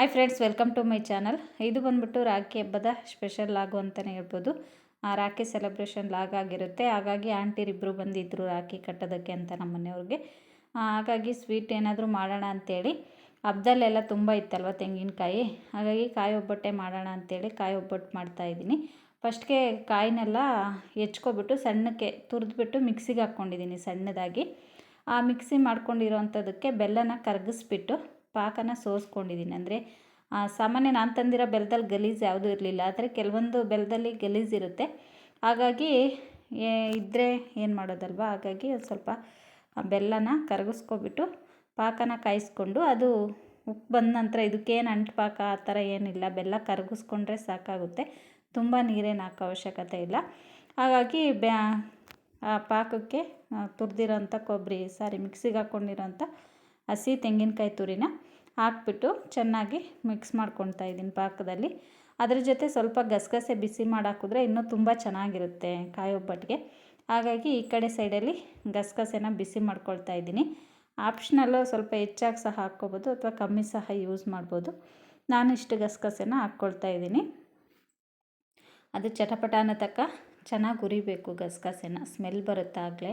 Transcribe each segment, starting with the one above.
Hi friends welcome to my channel ಇದು ಬಂದ್ಬಿಟ್ಟು ರಾಖಿ ಹಬ್ಬದ ಸ್ಪೆಷಲ್ ಲಾಗು ಅಂತಲೇ ಹೇಳ್ಬೋದು. ಆ ರಾಖಿ ಸೆಲೆಬ್ರೇಷನ್ ಲಾಗ್ ಆಗಿರುತ್ತೆ. ಹಾಗಾಗಿ ಆಂಟಿರಿಬ್ಬರು ಬಂದಿದ್ದರು ರಾಖಿ ಕಟ್ಟೋದಕ್ಕೆ ಅಂತ ನಮ್ಮ ಮನೆಯವ್ರಿಗೆ. ಹಾಗಾಗಿ ಸ್ವೀಟ್ ಏನಾದರೂ ಮಾಡೋಣ ಅಂತೇಳಿ. ಹಬ್ಬದಲ್ಲೆಲ್ಲ ತುಂಬ ಇತ್ತಲ್ವ ತೆಂಗಿನಕಾಯಿ? ಹಾಗಾಗಿ ಕಾಯಿ ಒಬ್ಬಟ್ಟೆ ಮಾಡೋಣ ಅಂತೇಳಿ ಕಾಯಿ ಒಬ್ಬಟ್ಟು ಮಾಡ್ತಾಯಿದ್ದೀನಿ ಫಸ್ಟ್ಗೆ ಕಾಯಿನೆಲ್ಲ ಹೆಚ್ಕೊಬಿಟ್ಟು ಸಣ್ಣಕ್ಕೆ ತುರಿದ್ಬಿಟ್ಟು ಮಿಕ್ಸಿಗೆ ಹಾಕ್ಕೊಂಡಿದ್ದೀನಿ ಸಣ್ಣದಾಗಿ. ಆ ಮಿಕ್ಸಿ ಮಾಡ್ಕೊಂಡಿರೋವಂಥದ್ದಕ್ಕೆ ಬೆಲ್ಲನ ಕರಗಿಸ್ಬಿಟ್ಟು ಪಾಕನ ಸೋಸ್ಕೊಂಡಿದ್ದೀನಿ. ಅಂದರೆ ಸಾಮಾನ್ಯ ನಾನು ತಂದಿರೋ ಬೆಲ್ಲದಲ್ಲಿ ಗಲೀಜು ಯಾವುದೂ ಇರಲಿಲ್ಲ. ಆದರೆ ಕೆಲವೊಂದು ಬೆಲ್ಲದಲ್ಲಿ ಗಲೀಜು ಇರುತ್ತೆ. ಹಾಗಾಗಿ ಇದ್ದರೆ ಏನು ಮಾಡೋದಲ್ವ? ಹಾಗಾಗಿ ಸ್ವಲ್ಪ ಬೆಲ್ಲನ ಕರಗಿಸ್ಕೊಬಿಟ್ಟು ಪಾಕನ ಕಾಯಿಸ್ಕೊಂಡು ಅದು ಉಪ್ಪು ಬಂದ ನಂತರ ಇದಕ್ಕೇನು ಅಂಟು ಪಾಕ ಆ ಥರ ಏನಿಲ್ಲ. ಬೆಲ್ಲ ಕರಗಿಸ್ಕೊಂಡ್ರೆ ಸಾಕಾಗುತ್ತೆ. ತುಂಬ ನೀರೇನು ಹಾಕೋ ಅವಶ್ಯಕತೆ ಇಲ್ಲ. ಹಾಗಾಗಿ ಬ್ಯಾ, ಆ, ಪಾಕಕ್ಕೆ ತುರಿದಿರೋಂಥ ಕೊಬ್ಬರಿ, ಸಾರಿ ಮಿಕ್ಸಿಗೆ ಹಾಕ್ಕೊಂಡಿರೋಂಥ ಹಸಿ ತೆಂಗಿನಕಾಯಿ ತುರಿನ ಹಾಕ್ಬಿಟ್ಟು ಚೆನ್ನಾಗಿ ಮಿಕ್ಸ್ ಮಾಡ್ಕೊತಾ ಇದ್ದೀನಿ ಪಾಕದಲ್ಲಿ. ಅದ್ರ ಜೊತೆ ಸ್ವಲ್ಪ ಗಸಗಸೆ ಬಿಸಿ ಮಾಡಾಕಿದ್ರೆ ಇನ್ನೂ ತುಂಬ ಚೆನ್ನಾಗಿರುತ್ತೆ ಕಾಯಿ ಒಬ್ಬಟ್ಟಿಗೆ. ಹಾಗಾಗಿ ಈ ಕಡೆ ಸೈಡಲ್ಲಿ ಗಸಗಸೆನ ಬಿಸಿ ಮಾಡ್ಕೊಳ್ತಾ ಇದ್ದೀನಿ. ಆಪ್ಷನಲ್ಲು ಸ್ವಲ್ಪ ಹೆಚ್ಚಾಗಿ ಸಹ ಹಾಕ್ಕೋಬೋದು ಅಥವಾ ಕಮ್ಮಿ ಸಹ ಯೂಸ್ ಮಾಡ್ಬೋದು. ನಾನು ಇಷ್ಟು ಗಸಗಸೆನ ಹಾಕ್ಕೊಳ್ತಾ ಇದ್ದೀನಿ. ಅದು ಚಟಪಟ ಅನ್ನೋ ತಕ್ಕ ಚೆನ್ನಾಗಿ ಉರಿಬೇಕು ಗಸಗಸೆನ ಸ್ಮೆಲ್ ಬರುತ್ತಾಗಲೇ.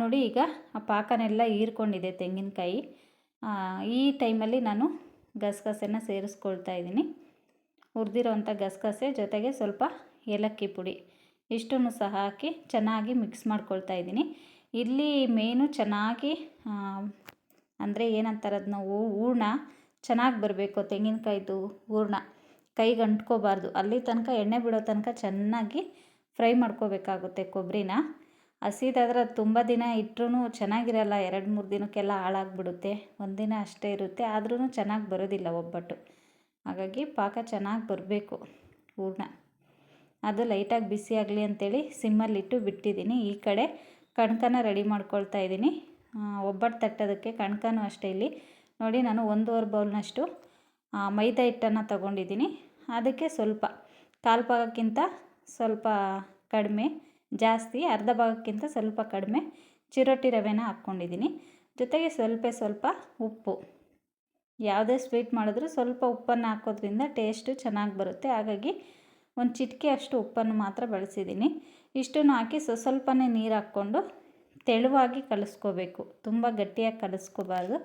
ನೋಡಿ ಈಗ ಆ ಪಾಕನೆಲ್ಲ ಹೀರ್ಕೊಂಡಿದೆ ತೆಂಗಿನಕಾಯಿ. ಈ ಟೈಮಲ್ಲಿ ನಾನು ಗಸಗಸೆನ ಸೇರಿಸ್ಕೊಳ್ತಾ ಇದ್ದೀನಿ. ಹುರಿದಿರೋವಂಥ ಗಸಗಸೆ ಜೊತೆಗೆ ಸ್ವಲ್ಪ ಏಲಕ್ಕಿ ಪುಡಿ ಇಷ್ಟನ್ನು ಸಹ ಹಾಕಿ ಚೆನ್ನಾಗಿ ಮಿಕ್ಸ್ ಮಾಡ್ಕೊಳ್ತಾ ಇದ್ದೀನಿ. ಇಲ್ಲಿ ಮೇನು ಚೆನ್ನಾಗಿ ಅಂದರೆ ಏನಂತಾರೆ ಅದನ್ನ ಹೂರ್ಣ ಚೆನ್ನಾಗಿ ಬರಬೇಕು, ತೆಂಗಿನಕಾಯ್ದು ಹೂರ್ಣ. ಕೈಗೆ ಅಂಟ್ಕೋಬಾರ್ದು. ಅಲ್ಲಿ ತನಕ, ಎಣ್ಣೆ ಬಿಡೋ ತನಕ ಚೆನ್ನಾಗಿ ಫ್ರೈ ಮಾಡ್ಕೋಬೇಕಾಗುತ್ತೆ ಕೊಬ್ಬರಿನ ಹಸಿದಾದ್ರೆ ಅದು ತುಂಬ ದಿನ ಇಟ್ಟರೂ ಚೆನ್ನಾಗಿರಲ್ಲ. ಎರಡು, ಮೂರು ದಿನಕ್ಕೆಲ್ಲ ಹಾಳಾಗ್ಬಿಡುತ್ತೆ. ಒಂದಿನ ಅಷ್ಟೇ ಇರುತ್ತೆ. ಆದ್ರೂ ಚೆನ್ನಾಗಿ ಬರೋದಿಲ್ಲ ಒಬ್ಬಟ್ಟು. ಹಾಗಾಗಿ ಪಾಕ ಚೆನ್ನಾಗಿ ಬರಬೇಕು ಹೂರ್ಣ. ಅದು ಲೈಟಾಗಿ ಬಿಸಿ ಆಗಲಿ ಅಂಥೇಳಿ ಸಿಮ್ಮಲ್ಲಿಟ್ಟು ಬಿಟ್ಟಿದ್ದೀನಿ. ಈ ಕಡೆ ಕಣ್ಕನ ರೆಡಿ ಮಾಡ್ಕೊಳ್ತಾ ಇದ್ದೀನಿ. ಒಬ್ಬಟ್ಟು ತಟ್ಟೋದಕ್ಕೆ ಕಣ್ಕನೂ ಅಷ್ಟೇ ಇಲ್ಲಿ. ನೋಡಿ, ನಾನು ಒಂದೂವರೆ ಬೌಲ್ನಷ್ಟು ಮೈದಾ ಹಿಟ್ಟನ್ನು ತಗೊಂಡಿದ್ದೀನಿ. ಅದಕ್ಕೆ ಸ್ವಲ್ಪ, ಕಾಲು ಭಾಗಕ್ಕಿಂತ ಸ್ವಲ್ಪ ಕಡಿಮೆ ಜಾಸ್ತಿ ಅರ್ಧ ಭಾಗಕ್ಕಿಂತ ಸ್ವಲ್ಪ ಕಡಿಮೆ ಚಿರೋಟಿ ರವೆನ ಹಾಕ್ಕೊಂಡಿದ್ದೀನಿ. ಜೊತೆಗೆ ಸ್ವಲ್ಪ ಸ್ವಲ್ಪ ಉಪ್ಪು. ಯಾವುದೇ ಸ್ವೀಟ್ ಮಾಡಿದ್ರೂ ಸ್ವಲ್ಪ ಉಪ್ಪನ್ನು ಹಾಕೋದ್ರಿಂದ ಟೇಸ್ಟು ಚೆನ್ನಾಗಿ ಬರುತ್ತೆ. ಹಾಗಾಗಿ ಒಂದು ಚಿಟಿಕೆ ಅಷ್ಟು ಉಪ್ಪನ್ನು ಮಾತ್ರ ಬಳಸಿದ್ದೀನಿ. ಇಷ್ಟನ್ನು ಹಾಕಿ ಸ್ವ ಸ್ವಲ್ಪನೇ ನೀರು ಹಾಕ್ಕೊಂಡು ತೆಳುವಾಗಿ ಕಲಿಸ್ಕೋಬೇಕು. ತುಂಬ ಗಟ್ಟಿಯಾಗಿ ಕಲಿಸ್ಕೋಬಾರ್ದು.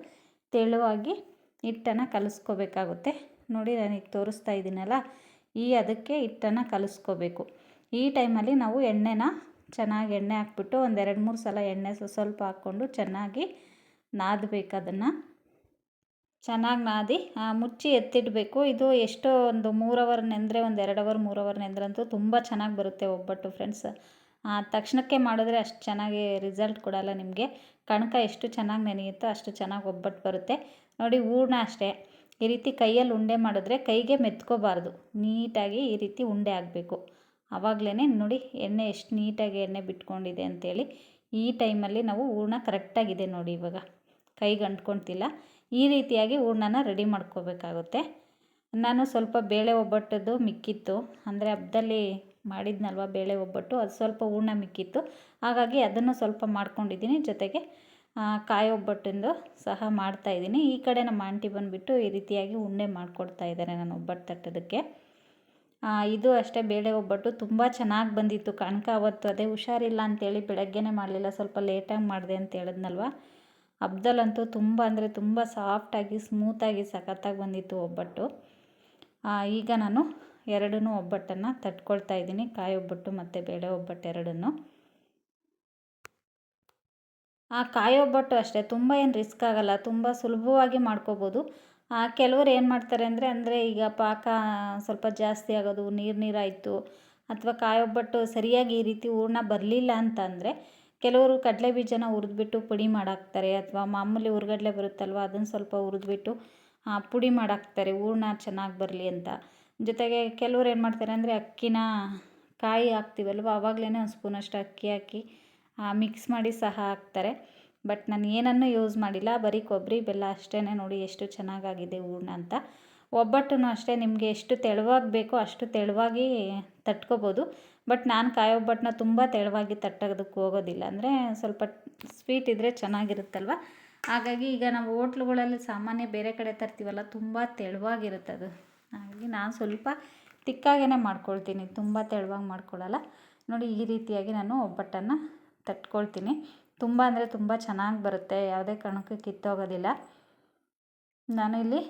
ತೆಳುವಾಗಿ ಹಿಟ್ಟನ್ನು ಕಲಿಸ್ಕೋಬೇಕಾಗುತ್ತೆ. ನೋಡಿ ನಾನೀಗ ತೋರಿಸ್ತಾ ಇದ್ದೀನಲ್ಲ, ಈ ಅದಕ್ಕೆ ಹಿಟ್ಟನ್ನು ಕಲಿಸ್ಕೋಬೇಕು. ಈ ಟೈಮಲ್ಲಿ ನಾವು ಎಣ್ಣೆನ ಚೆನ್ನಾಗಿ ಎಣ್ಣೆ ಹಾಕ್ಬಿಟ್ಟು ಒಂದು ಎರಡು ಮೂರು ಸಲ ಎಣ್ಣೆ ಸ್ವಲ್ಪ ಹಾಕ್ಕೊಂಡು ಚೆನ್ನಾಗಿ ನಾದಬೇಕು ಅದನ್ನು. ಚೆನ್ನಾಗಿ ನಾದಿ ಮುಚ್ಚಿ ಎತ್ತಿಡಬೇಕು. ಇದು ಎಷ್ಟೋ ಒಂದು ಮೂರು ಅವರ್ ನೆಂದರೆ, ಒಂದು ಎರಡು ಅವರ್ ಮೂರು ಅವರ್ ನೆಂದ್ರಂತೂ ತುಂಬ ಚೆನ್ನಾಗಿ ಬರುತ್ತೆ ಒಬ್ಬಟ್ಟು ಫ್ರೆಂಡ್ಸ್. ತಕ್ಷಣಕ್ಕೆ ಮಾಡಿದ್ರೆ ಅಷ್ಟು ಚೆನ್ನಾಗಿ ರಿಸಲ್ಟ್ ಕೊಡಲ್ಲ ನಿಮಗೆ. ಕಣಕ ಎಷ್ಟು ಚೆನ್ನಾಗಿ ನೆನೆಯುತ್ತೋ ಅಷ್ಟು ಚೆನ್ನಾಗಿ ಒಬ್ಬಟ್ಟು ಬರುತ್ತೆ. ನೋಡಿ, ಹೂರ್ಣ ಅಷ್ಟೇ. ಈ ರೀತಿ ಕೈಯಲ್ಲಿ ಉಂಡೆ ಮಾಡಿದ್ರೆ ಕೈಗೆ ಮೆತ್ಕೋಬಾರ್ದು. ನೀಟಾಗಿ ಈ ರೀತಿ ಉಂಡೆ ಆಗಬೇಕು ಆವಾಗಲೇ ನೋಡಿ ಎಣ್ಣೆ ಎಷ್ಟು ನೀಟಾಗಿ ಎಣ್ಣೆ ಬಿಟ್ಕೊಂಡಿದೆ ಅಂಥೇಳಿ ಈ ಟೈಮಲ್ಲಿ ನಾವು ಹೂರ್ಣ ಕರೆಕ್ಟಾಗಿದೆ ನೋಡಿ ಇವಾಗ. ಕೈಗೆ ಅಂಟ್ಕೊಳ್ತಿಲ್ಲ ಈ ರೀತಿಯಾಗಿ ಹೂರ್ಣನ ರೆಡಿ ಮಾಡ್ಕೋಬೇಕಾಗುತ್ತೆ. ನಾನು ಸ್ವಲ್ಪ ಬೇಳೆ ಒಬ್ಬಟ್ಟದ್ದು ಮಿಕ್ಕಿತ್ತು. ಅಂದರೆ ಹಬ್ಬದಲ್ಲಿ ಮಾಡಿದ್ನಲ್ವ ಬೇಳೆ ಒಬ್ಬಟ್ಟು, ಅದು ಸ್ವಲ್ಪ ಹೂರ್ಣ ಮಿಕ್ಕಿತ್ತು. ಹಾಗಾಗಿ ಅದನ್ನು ಸ್ವಲ್ಪ ಮಾಡ್ಕೊಂಡಿದ್ದೀನಿ. ಜೊತೆಗೆ ಕಾಯಿ ಒಬ್ಬಟ್ಟಿಂದು ಸಹ ಮಾಡ್ತಾಯಿದ್ದೀನಿ ಈ ಕಡೆ ನಮ್ಮ ಆಂಟಿ ಬಂದುಬಿಟ್ಟು ಈ ರೀತಿಯಾಗಿ ಉಂಡೆ ಮಾಡಿಕೊಡ್ತಾ ಇದ್ದಾರೆ ನಾನು ಒಬ್ಬಟ್ಟು ತಟ್ಟೋದಕ್ಕೆ. ಇದು ಅಷ್ಟೇ ಬೇಳೆ ಒಬ್ಬಟ್ಟು. ತುಂಬ ಚೆನ್ನಾಗಿ ಬಂದಿತ್ತು ಕಣಕ. ಅವತ್ತು ಅದೇ ಹುಷಾರಿಲ್ಲ ಅಂತೇಳಿ ಬೆಳಗ್ಗೆನೇ ಮಾಡಲಿಲ್ಲ. ಸ್ವಲ್ಪ ಲೇಟಾಗಿ ಮಾಡಿದೆ ಅಂತ ಹೇಳಿದ್ನಲ್ವ? ಹಬ್ದಲ್ಲಂತೂ ತುಂಬ ಅಂದರೆ ತುಂಬ ಸಾಫ್ಟಾಗಿ ಸ್ಮೂತಾಗಿ ಸಖತ್ತಾಗಿ ಬಂದಿತ್ತು ಒಬ್ಬಟ್ಟು. ಈಗ ನಾನು ಎರಡನ್ನೂ ಒಬ್ಬಟ್ಟನ್ನು ತಟ್ಕೊಳ್ತಾ ಇದ್ದೀನಿ. ಕಾಯಿ ಒಬ್ಬಟ್ಟು ಮತ್ತು ಬೇಳೆ ಒಬ್ಬಟ್ಟು ಎರಡನ್ನೂ. ಆ, ಕಾಯಿ ಒಬ್ಬಟ್ಟು ಅಷ್ಟೇ. ತುಂಬ ಏನು ರಿಸ್ಕ್ ಆಗಲ್ಲ. ತುಂಬ ಸುಲಭವಾಗಿ ಮಾಡ್ಕೋಬೋದು. ಕೆಲವರು ಏನು ಮಾಡ್ತಾರೆ ಅಂದರೆ ಅಂದರೆ ಈಗ ಪಾಕ ಸ್ವಲ್ಪ ಜಾಸ್ತಿ ಆಗೋದು, ನೀರು ನೀರಾಯಿತು, ಅಥವಾ ಕಾಯಿ ಒಬ್ಬಟ್ಟು ಸರಿಯಾಗಿ ಈ ರೀತಿ ಹೂರ್ಣ ಬರಲಿಲ್ಲ ಅಂತಂದರೆ ಕೆಲವರು ಕಡಲೆ ಬೀಜನ ಹುರಿದ್ಬಿಟ್ಟು ಪುಡಿ ಮಾಡಾಕ್ತಾರೆ, ಅಥವಾ ಮಾಮೂಲಿ ಹುರ್ಗಡ್ಲೆ ಬರುತ್ತಲ್ವ ಅದನ್ನು ಸ್ವಲ್ಪ ಹುರಿದ್ಬಿಟ್ಟು ಪುಡಿ ಮಾಡಾಕ್ತಾರೆ, ಹೂರ್ಣ ಚೆನ್ನಾಗಿ ಬರಲಿ ಅಂತ. ಜೊತೆಗೆ ಕೆಲವ್ರು ಏನು ಮಾಡ್ತಾರೆ ಅಂದರೆ, ಅಕ್ಕಿನ ಕಾಯಿ ಹಾಕ್ತೀವಲ್ವ ಆವಾಗಲೇ ಒಂದು ಸ್ಪೂನಷ್ಟು ಅಕ್ಕಿ ಹಾಕಿ ಮಿಕ್ಸ್ ಮಾಡಿ ಸಹ ಹಾಕ್ತಾರೆ. ಬಟ್ ನಾನು ಏನನ್ನು ಯೂಸ್ ಮಾಡಿಲ್ಲ. ಬರೀ ಕೊಬ್ಬರಿ ಬೆಲ್ಲ ಅಷ್ಟೇ ನೋಡಿ ಎಷ್ಟು ಚೆನ್ನಾಗಾಗಿದೆ ಹೂರ್ಣ ಅಂತ. ಒಬ್ಬಟ್ಟು ಅಷ್ಟೇ ನಿಮಗೆ ಎಷ್ಟು ತೆಳುವಾಗಿ ಬೇಕೋ ಅಷ್ಟು ತೆಳುವಾಗಿ ತಟ್ಕೋಬೋದು. ಬಟ್ ನಾನು ಕಾಯಿ ಒಬ್ಬಟ್ಟನ್ನ ತುಂಬ ತೆಳುವಾಗಿ ತಟ್ಟೋದಕ್ಕೆ ಹೋಗೋದಿಲ್ಲ. ಅಂದರೆ ಸ್ವಲ್ಪ ಸ್ವೀಟ್ ಇದ್ದರೆ ಚೆನ್ನಾಗಿರುತ್ತಲ್ವ? ಹಾಗಾಗಿ ಈಗ ನಾವು ಹೋಟ್ಲುಗಳಲ್ಲಿ ಸಾಮಾನ್ಯ ಬೇರೆ ಕಡೆ ತರ್ತೀವಲ್ಲ, ತುಂಬ ತೆಳುವಾಗಿರುತ್ತೆ ಅದು. ಹಾಗಾಗಿ ನಾನು ಸ್ವಲ್ಪ ತಿಕ್ಕಾಗೇ ಮಾಡ್ಕೊಳ್ತೀನಿ. ತುಂಬ ತೆಳುವಾಗಿ ಮಾಡ್ಕೊಳ್ಳಲ್ಲ ನೋಡಿ ಈ ರೀತಿಯಾಗಿ ನಾನು ಒಬ್ಬಟ್ಟನ್ನು ತಟ್ಕೊಳ್ತೀನಿ. ತುಂಬ ಅಂದರೆ ತುಂಬ ಚೆನ್ನಾಗಿ ಬರುತ್ತೆ, ಯಾವುದೇ ಕಾರಣಕ್ಕೂ ಕಿತ್ತೋಗೋದಿಲ್ಲ ನಾನು ಇಲ್ಲಿ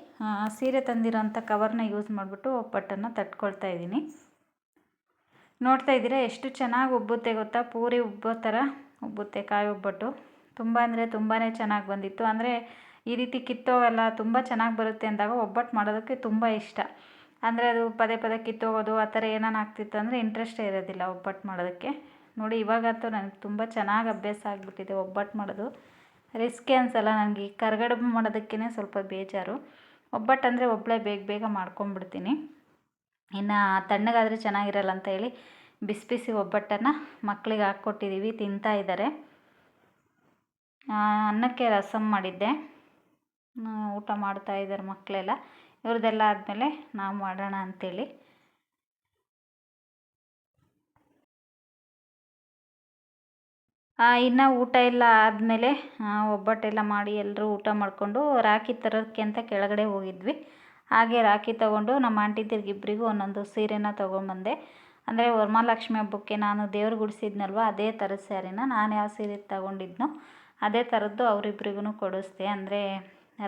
ಸೀರೆ ತಂದಿರೋಂಥ ಕವರ್ನ ಯೂಸ್ ಮಾಡಿಬಿಟ್ಟು ಒಬ್ಬಟ್ಟನ್ನು ತಟ್ಕೊಳ್ತಾ ಇದ್ದೀನಿ. ನೋಡ್ತಾ ಇದ್ದೀರಾ ಎಷ್ಟು ಚೆನ್ನಾಗಿ ಉಬ್ಬುತ್ತೆ ಗೊತ್ತಾ? ಪೂರಿ ಉಬ್ಬೋ ಥರ ಉಬ್ಬುತ್ತೆ ಕಾಯಿ ಒಬ್ಬಟ್ಟು ತುಂಬ ಅಂದರೆ ತುಂಬಾ ಚೆನ್ನಾಗಿ ಬಂದಿತ್ತು. ಅಂದರೆ ಈ ರೀತಿ ಕಿತ್ತೋಗಲ್ಲ, ತುಂಬ ಚೆನ್ನಾಗಿ ಬರುತ್ತೆ ಅಂದಾಗ ಒಬ್ಬಟ್ಟು ಮಾಡೋದಕ್ಕೆ ತುಂಬ ಇಷ್ಟ. ಅಂದರೆ ಅದು ಪದೇ ಪದೇ ಕಿತ್ತೋಗೋದು, ಆ ಥರ ಏನಾನ ಆಗ್ತಿತ್ತು ಅಂದರೆ ಇಂಟ್ರೆಸ್ಟೇ ಇರೋದಿಲ್ಲ ಒಬ್ಬಟ್ಟು ಮಾಡೋದಕ್ಕೆ. ನೋಡಿ, ಇವಾಗಂತೂ ನನಗೆ ತುಂಬ ಚೆನ್ನಾಗಿ ಅಭ್ಯಾಸ ಆಗಿಬಿಟ್ಟಿದೆ ಒಬ್ಬಟ್ಟು ಮಾಡೋದು. ರಿಸ್ಕೇ ಅನಿಸಲ್ಲ ನನಗೆ ಈ ಕರ್ಗಡ್ಬು ಮಾಡೋದಕ್ಕೇ ಸ್ವಲ್ಪ ಬೇಜಾರು. ಒಬ್ಬಟ್ಟು ಅಂದರೆ ಒಬ್ಬಳೇ ಬೇಗ ಬೇಗ ಮಾಡ್ಕೊಂಡ್ಬಿಡ್ತೀನಿ ಇನ್ನು ತಣ್ಣಗಾದರೆ ಚೆನ್ನಾಗಿರಲ್ಲ ಅಂತ ಹೇಳಿ ಬಿಸಿ ಬಿಸಿ ಒಬ್ಬಟ್ಟನ್ನು ಮಕ್ಕಳಿಗೆ ಹಾಕ್ಕೊಟ್ಟಿದ್ದೀವಿ ತಿಂತಾ ಇದ್ದಾರೆ. ಅನ್ನಕ್ಕೆ ರಸಮ್ ಮಾಡಿದ್ದೆ. ಊಟ ಮಾಡ್ತಾ ಇದ್ದಾರೆ ಮಕ್ಕಳೆಲ್ಲ ಇವ್ರದ್ದೆಲ್ಲ ಆದಮೇಲೆ ನಾವು ಮಾಡೋಣ ಅಂಥೇಳಿ ಇನ್ನು ಊಟ ಎಲ್ಲ ಆದಮೇಲೆ ಒಬ್ಬಟ್ಟೆಲ್ಲ ಮಾಡಿ ಎಲ್ಲರೂ ಊಟ ಮಾಡಿಕೊಂಡು ರಾಖಿ ತರೋದಕ್ಕೆ ಅಂತ ಕೆಳಗಡೆ ಹೋಗಿದ್ವಿ. ಹಾಗೆ ರಾಖಿ ತೊಗೊಂಡು ನಮ್ಮ ಆಂಟಿದಿರಿಗಿಬ್ಬರಿಗೂ ಒಂದೊಂದು ಸೀರೆನ ತೊಗೊಂಬಂದೆ ಅಂದರೆ ವರಮಹಾಲಕ್ಷ್ಮಿ ಹಬ್ಬಕ್ಕೆ ನಾನು ದೇವ್ರು ಗುಡಿಸಿದ್ನಲ್ವ, ಅದೇ ಥರದ ಸ್ಯಾರಿನ ನಾನು ಯಾವ ಸೀರೆ ತಗೊಂಡಿದ್ನೋ, ಅದೇ ಥರದ್ದು ಅವರಿಬ್ರಿಗೂ ಕೊಡಿಸ್ದೆ. ಅಂದರೆ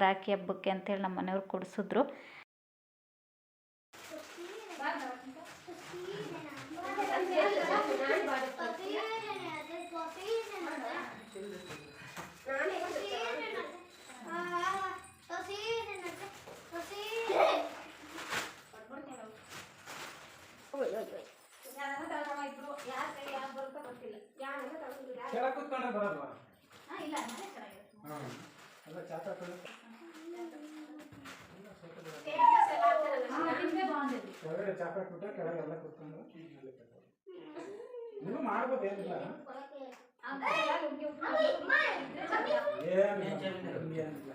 ರಾಖಿ ಹಬ್ಬಕ್ಕೆ ಅಂತೇಳಿ ನಮ್ಮ ಮನೆಯವ್ರು ಕೊಡಿಸಿದ್ರು. ಕೆಳಗೆ ಕೂತ್ಕೊಂಡ್ರೆ ಬರಲ್ವಾ? ಹಾಂ ಎಲ್ಲ ಚಾತ ಕೆಳಗಡೆ ಚಾಪ ಹಾಕ್ಬಿಟ್ಟು ಕೆಳಗೆಲ್ಲ ಕೂತ್ಕೊಂಡು. ನೀವು ಮಾಡ್ಬೋದು ಏನಿಲ್ಲ. ಏನಿಲ್ಲ ಏನಿಲ್ಲ.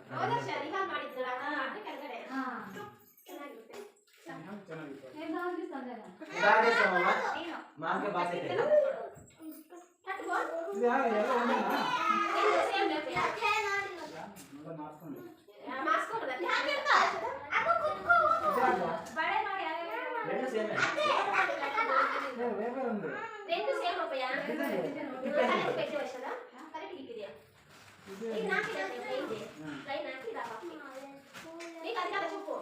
ಚೆನ್ನಾಗಿತ್ತು. మాకే బాస్ అయితే రెండు సేమ్. వేరే ఉంది. రెండు సేమ్ అప్పయ్యా పెట్టి వచ్చదా? కరెక్ట్ ఇదియా ఇది నాకు ఇది ట్రై నాకు ఇది అప్ప నీకు అది కదా చెప్పు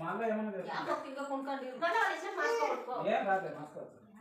మాల్లో ఏమన్నా ఇంకా కొనుక్కోండి. ఏం రాదు మాస్క్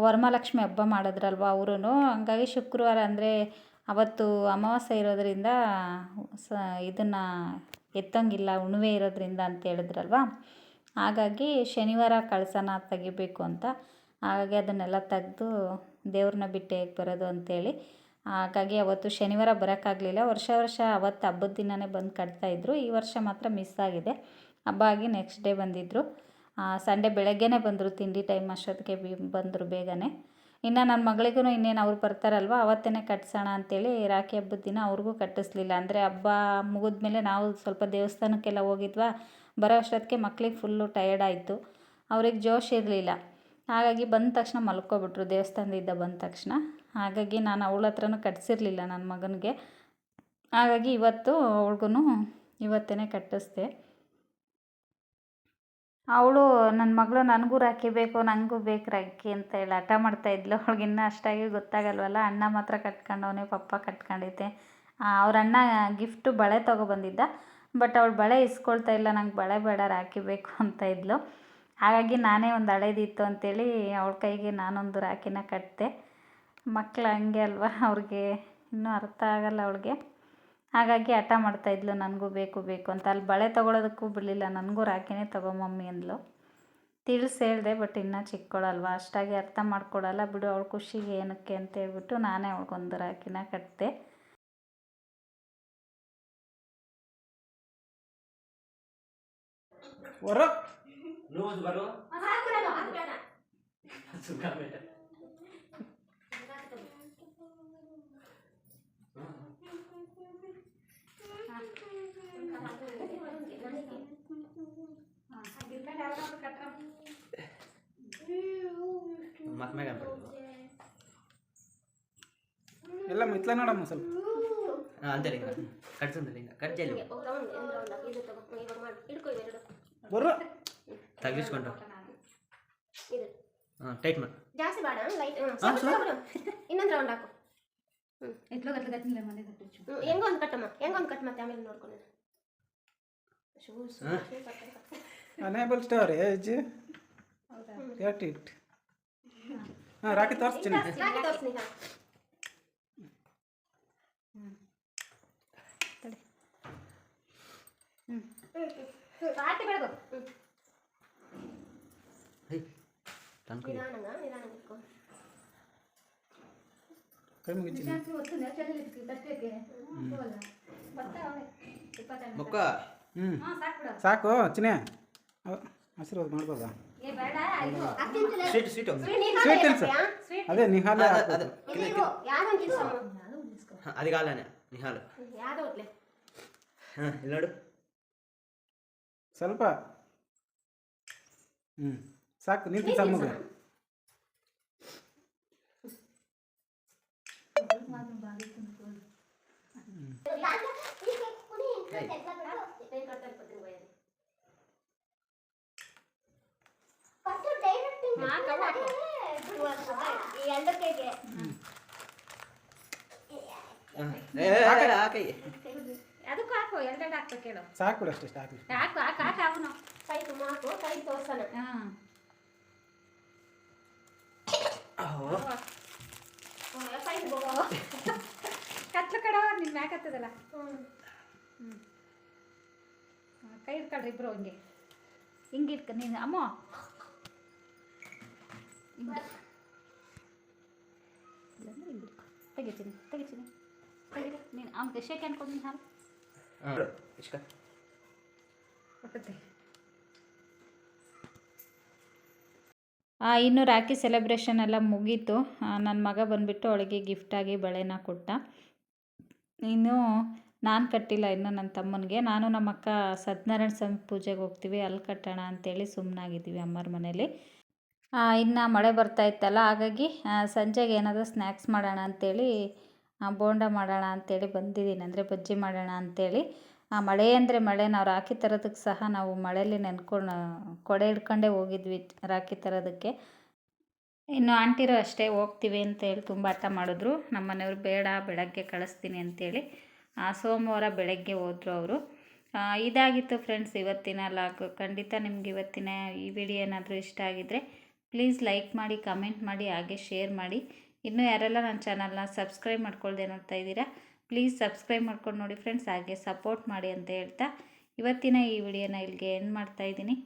ವರಮಹಾಲಕ್ಷ್ಮಿ ಹಬ್ಬ ಮಾಡಿದ್ರಲ್ವ ಅವರೂ ಹಂಗಾಗಿ ಶುಕ್ರವಾರ ಅಂದರೆ ಅವತ್ತು ಅಮಾವಾಸ್ಯೆ ಇರೋದರಿಂದ ಸ ಇದನ್ನು ಎತ್ತಂಗಿಲ್ಲ ಹುಣ್ಮೆ ಇರೋದರಿಂದ ಅಂತ ಹೇಳಿದ್ರಲ್ವ? ಹಾಗಾಗಿ ಶನಿವಾರ ಕಳಸನ ತೆಗಿಬೇಕು ಅಂತ. ಹಾಗಾಗಿ ಅದನ್ನೆಲ್ಲ ತೆಗೆದು ದೇವ್ರನ್ನ ಬಿಟ್ಟು ಹೇಗೆ ಬರೋದು ಅಂತೇಳಿ. ಹಾಗಾಗಿ ಅವತ್ತು ಶನಿವಾರ ಬರೋಕ್ಕಾಗಲಿಲ್ಲ. ವರ್ಷ ವರ್ಷ ಅವತ್ತು ಹಬ್ಬದ ದಿನವೇ ಬಂದು ಕಟ್ತಾಯಿದ್ರು ಈ ವರ್ಷ ಮಾತ್ರ ಮಿಸ್ ಆಗಿದೆ. ಹಬ್ಬ ಆಗಿ ನೆಕ್ಸ್ಟ್ ಡೇ ಬಂದಿದ್ದರು ಸಂಡೇ ಬೆಳಗ್ಗೆನೇ ಬಂದರು, ತಿಂಡಿ ಟೈಮ್ ಅಷ್ಟೊತ್ತಿಗೆ ಬಂದರು ಬೇಗನೆ. ಇನ್ನು ನನ್ನ ಮಗಳಿಗೂ ಇನ್ನೇನು ಅವ್ರು ಬರ್ತಾರಲ್ವ ಅವತ್ತೇ ಕಟ್ಸೋಣ ಅಂತೇಳಿ ರಾಖಿ ಹಬ್ಬದ ದಿನ ಅವ್ರಿಗೂ ಕಟ್ಟಿಸ್ಲಿಲ್ಲ. ಅಂದರೆ ಹಬ್ಬ ಮುಗಿದ್ಮೇಲೆ ನಾವು ಸ್ವಲ್ಪ ದೇವಸ್ಥಾನಕ್ಕೆಲ್ಲ ಹೋಗಿದ್ವಾ, ಬರೋ ಅಷ್ಟೊತ್ತಿಗೆ ಮಕ್ಕಳಿಗೆ ಫುಲ್ಲು ಟಯರ್ಡ್ ಆಯಿತು. ಅವ್ರಿಗೆ ಜೋಶ್ ಇರಲಿಲ್ಲ. ಹಾಗಾಗಿ ಬಂದ ತಕ್ಷಣ ಮಲ್ಕೊಬಿಟ್ರು, ದೇವಸ್ಥಾನದಿಂದ ಬಂದ ತಕ್ಷಣ. ಹಾಗಾಗಿ ನಾನು ಅವಳ ಹತ್ರನೂ ಕಟ್ಸಿರಲಿಲ್ಲ ನನ್ನ ಮಗನಿಗೆ. ಹಾಗಾಗಿ ಇವತ್ತು ಅವ್ಳಿಗೂ ಇವತ್ತೇ ಕಟ್ಟಿಸ್ದೆ. ಅವಳು ನನ್ನ ಮಗಳು ನನಗೂ ರಾಖಿ ಬೇಕು ನನಗೂ ಬೇಕು ರಾಖಿ ಅಂತ ಹೇಳಿ ಹಠ ಮಾಡ್ತಾ ಅವ್ಳಿಗೆ ಇನ್ನೂ ಅಷ್ಟಾಗಿ ಗೊತ್ತಾಗಲ್ವಲ್ಲ? ಅಣ್ಣ ಮಾತ್ರ ಕಟ್ಕೊಂಡವನೇ, ಪಪ್ಪ ಕಟ್ಕೊಂಡೈತೆ ಅವ್ರ ಅಣ್ಣ ಗಿಫ್ಟು ಬಳೆ ತೊಗೊಬಂದಿದ್ದ ಬಟ್ ಅವಳು ಬಳೆ ಇಸ್ಕೊಳ್ತಾ ಇಲ್ಲ, ನಂಗೆ ಬಳೆ ಬೇಡ, ರಾಖಿ ಬೇಕು ಅಂತ ಇದ್ಲು. ಹಾಗಾಗಿ ನಾನೇ ಒಂದು ಹಳೇದಿತ್ತು ಅಂತೇಳಿ ಅವಳ ಕೈಗೆ ನಾನೊಂದು ರಾಖಿನ ಕಟ್ಟಿದೆ ಮಕ್ಳು ಹಂಗೆ ಅಲ್ವಾ? ಅವ್ರಿಗೆ ಇನ್ನೂ ಅರ್ಥ ಆಗಲ್ಲ ಅವಳಿಗೆ. ಹಾಗಾಗಿ ಹಠ ಮಾಡ್ತಾಯಿದ್ಲು ನನಗೂ ಬೇಕು ಬೇಕು ಅಂತ. ಅಲ್ಲಿ ಬಳೆ ತೊಗೊಳೋದಕ್ಕೂ ಬಿಡಲಿಲ್ಲ ನನಗೂ ರಾಖಿನೇ ತಗೋ ಮಮ್ಮಿ ಅಂದ್ಲು. ತಿಳಿಸಿ ಹೇಳಿದೆ ಬಟ್ ಇನ್ನೂ ಚಿಕ್ಕವಳಲ್ವ ಅಷ್ಟಾಗಿ ಅರ್ಥ ಮಾಡ್ಕೊಡಲ್ಲ ಬಿಡು ಅವಳ ಖುಷಿಗೆ ಏನಕ್ಕೆ ಅಂತ ಹೇಳ್ಬಿಟ್ಟು ನಾನೇ ಅವಳಿಗೊಂದು ರಾಖಿನ ಕಟ್ಟಿದೆ ಬರೋ ಮತ್ತೆ ಮ್ಯಾಗ ಅನ್ಬಿಡ್ತು ಎಲ್ಲ ಮಿತ್ಲ ನೋಡಮ್ಮ ಸ್ವಲ್ಪ. ಹಾಂ ಅಂತೇಳಿ ಹಿಂಗ ಕಟ್ಸಂದಿಲ್ಲ ಹಿಂಗ ಕಟ್ಜಲ್ಲಿ ಹಿಂಗೆ ಒಂದು ಒಂದು ಬರು. ತಗ್ಲಿಸ್ಕೊಂಡು ಇದು. ಹಾಂ ಟೈಟ್ ಮಾಡಿ. ಜಾಸ್ತಿ ಬೇಡ ಲೈಟ್ ಇನ್ನೊಂದು ರೌಂಡ್ ಹಾಕು. ಎತ್ಲೋ ಗತ್ಲ ಗಟ್ಲಿಲ್ಲ ಮನೆ ಗಟ್ಲು ಚು. ಒಂದು ಕಟ್ಟಮ್ಮ ಕಟ್ಟಮ್ಮ ಹೆಂಗೊಂದು ಕಟ್ ಮತ್ತೆ ಆಮೇಲೆ ನೋಡ್ಕೊಂಡು ಕಟ್ಟು, ಕಟ್ಟು. ಅನೇಬಲ್ ಸ್ಟೋರೇಜ್ ಏಜ್. ಇಟ್ ಹಾಂ ರಾಕಿ ತೋರಿಸ್ತೀನಿ. ಕೈ ಮುಗಿತೀನಿ. ಇಪ್ಪತ್ತೆರಡು ಹ್ಞೂ ಹಾ, ಸಾಕ್ ಬಿಡು. ಸಾಕು ಚಿನ್ನೆ. ಆಶೀರ್ವಾದ ಮಾಡ್ಬೋದಾ? Sweet sweet sweet? ಸ್ವೀಟ್ ಅದೇ ನಿಹಾಲ ಅದು ನಿಹಾಲ ಹಾಂ ಇಲ್ಲಿ ನೋಡು. ಸ್ವಲ್ಪ. ಹ್ಞೂ ಸಾಕು ನಿಂತು ಸಮ್ಮಗ ಮಾತ್ರ ಬಾರಿ ತುಂಬ್ಕೊಂಡು. ಕೈ ಕಟ್ಟ ಇಟ್ಕೊತೀನಿ ಬಯ್ಯಲ್ಲಿ. ಮಾ ಕವ್ವ ಹಾಕು. ಹಾಂ ಏ ಹಾಕೈ ಅದಕ್ಕೂ ಹಾಕು ಎರಡೆರಡು ಹಾಕ್ಬೇಕು ಹೇಳು ಸಾಕು ಬಿಡು ಅಷ್ಟೇ ಸಾಕು. ಹಾಕು ಹಾಕು ಹಾಕು ಅವನು. ಕೈ ತುಂಬ ಹಾಕು ಕೈ ತೋರ್ಸಣ ಹಾಂ ಕೈ ತುಂಬ ಕತ್ಲ ಕಡ ನಿನ್ ಮ್ಯಾಕ್ ಹತ್ತದಲ್ಲ? ಕೈ ಇಟ್ಕೊಳ್ರಿ ಇಬ್ರು ಹಂಗೆ. ಹಿಂಗೆ ಇಟ್ಕ ನೀನು ಅಮ್ಮ ಹಿಂಗೆ ಇಲ್ಲಾಂದ್ರೆ ಹಿಂಗೆ ಇಟ್ಕೊ. ತೆಗಿತೀನಿ ತೆಗಿತೀನಿ ತೆಗಿರಿ. ನೀನು ಅವ್ನಿಗೆ ಶೇಕ್ ಅನ್ಕೊಂಡು ನೀನು ಹಾಲು. ಇಷ್ಟ ಇನ್ನು ರಾಖಿ ಸೆಲೆಬ್ರೇಷನ್ ಎಲ್ಲ ಮುಗೀತು. ನನ್ನ ಮಗ ಬಂದುಬಿಟ್ಟು ಅವಳಿಗೆ ಗಿಫ್ಟಾಗಿ ಬಳೆನ ಕೊಟ್ಟ. ಇನ್ನು ನಾನು ಕಟ್ಟಿಲ್ಲ ಇನ್ನು ನನ್ನ ತಮ್ಮನಿಗೆ. ನಾನು ನಮ್ಮ ಅಕ್ಕ ಸತ್ಯನಾರಾಯಣ ಸ್ವಾಮಿ ಪೂಜೆಗೆ ಹೋಗ್ತೀವಿ ಅಲ್ಲಿ ಕಟ್ಟೋಣ ಅಂತೇಳಿ ಸುಮ್ಮನಾಗಿದ್ದೀವಿ ಅಮ್ಮರ ಮನೇಲಿ. ಇನ್ನು ಮಳೆ ಬರ್ತಾ ಇತ್ತಲ್ಲ, ಹಾಗಾಗಿ ಸಂಜೆಗೆ ಏನಾದರೂ ಸ್ನ್ಯಾಕ್ಸ್ ಮಾಡೋಣ ಅಂಥೇಳಿ ಬೋಂಡ ಮಾಡೋಣ ಅಂಥೇಳಿ ಬಂದಿದ್ದೀನಿ. ಅಂದರೆ ಬಜ್ಜಿ ಮಾಡೋಣ ಅಂಥೇಳಿ ಆ, ಮಳೆ ಅಂದರೆ ಮಳೆ, ನಾವು ರಾಖಿ ತರೋದಕ್ಕೆ ಸಹ ನಾವು ಮಳೆಯಲ್ಲಿ ನೆನ್ಕೊಂಡು ಕೊಡೆ ಹಿಡ್ಕೊಂಡೇ ಹೋಗಿದ್ವಿ ರಾಖಿ ತರೋದಕ್ಕೆ. ಇನ್ನು ಆಂಟಿರು ಅಷ್ಟೇ ಹೋಗ್ತೀವಿ ಅಂತೇಳಿ ತುಂಬ ಹಠ ಮಾಡಿದ್ರು. ನಮ್ಮ ಮನೆಯವ್ರು ಬೇಡ, ಬೆಳಗ್ಗೆ ಕಳಿಸ್ತೀನಿ ಅಂತೇಳಿ. ಸೋಮವಾರ ಬೆಳಗ್ಗೆ ಹೋದರು ಅವರು. ಇದಾಗಿತ್ತು ಫ್ರೆಂಡ್ಸ್ ಇವತ್ತಿನ ಲಾಗ್ ಖಂಡಿತ ನಿಮ್ಗೆ ಇವತ್ತಿನ ಈ ವಿಡಿಯೋ ಏನಾದರೂ ಇಷ್ಟ ಆಗಿದ್ದರೆ ಪ್ಲೀಸ್ ಲೈಕ್ ಮಾಡಿ, ಕಮೆಂಟ್ ಮಾಡಿ, ಹಾಗೆ ಶೇರ್ ಮಾಡಿ. ಇನ್ನೂ ಯಾರೆಲ್ಲ ನನ್ನ ಚಾನಲ್ನ ಸಬ್ಸ್ಕ್ರೈಬ್ ಮಾಡ್ಕೊಳ್ದೆ ನೋಡ್ತಾ ಇದ್ದೀರಾ, ಪ್ಲೀಸ್ ಸಬ್ಸ್ಕ್ರೈಬ್ ಮಾಡ್ಕೊಂಡು ನೋಡಿ ಫ್ರೆಂಡ್ಸ್, ಹಾಗೆ ಸಪೋರ್ಟ್ ಮಾಡಿ ಅಂತ ಹೇಳ್ತಾ ಇವತ್ತಿನ ಈ ವಿಡಿಯೋನ ಇಲ್ಲಿಗೆ ಎಂಡ್ ಮಾಡ್ತಾ ಇದ್ದೀನಿ.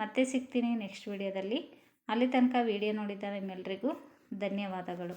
ಮತ್ತೆ ಸಿಗ್ತೀನಿ ನೆಕ್ಸ್ಟ್ ವಿಡಿಯೋದಲ್ಲಿ. ಅಲ್ಲಿ ತನಕ ವಿಡಿಯೋ ನೋಡಿದ ನಿಮ್ಮೆಲ್ರಿಗೂ ಧನ್ಯವಾದಗಳು.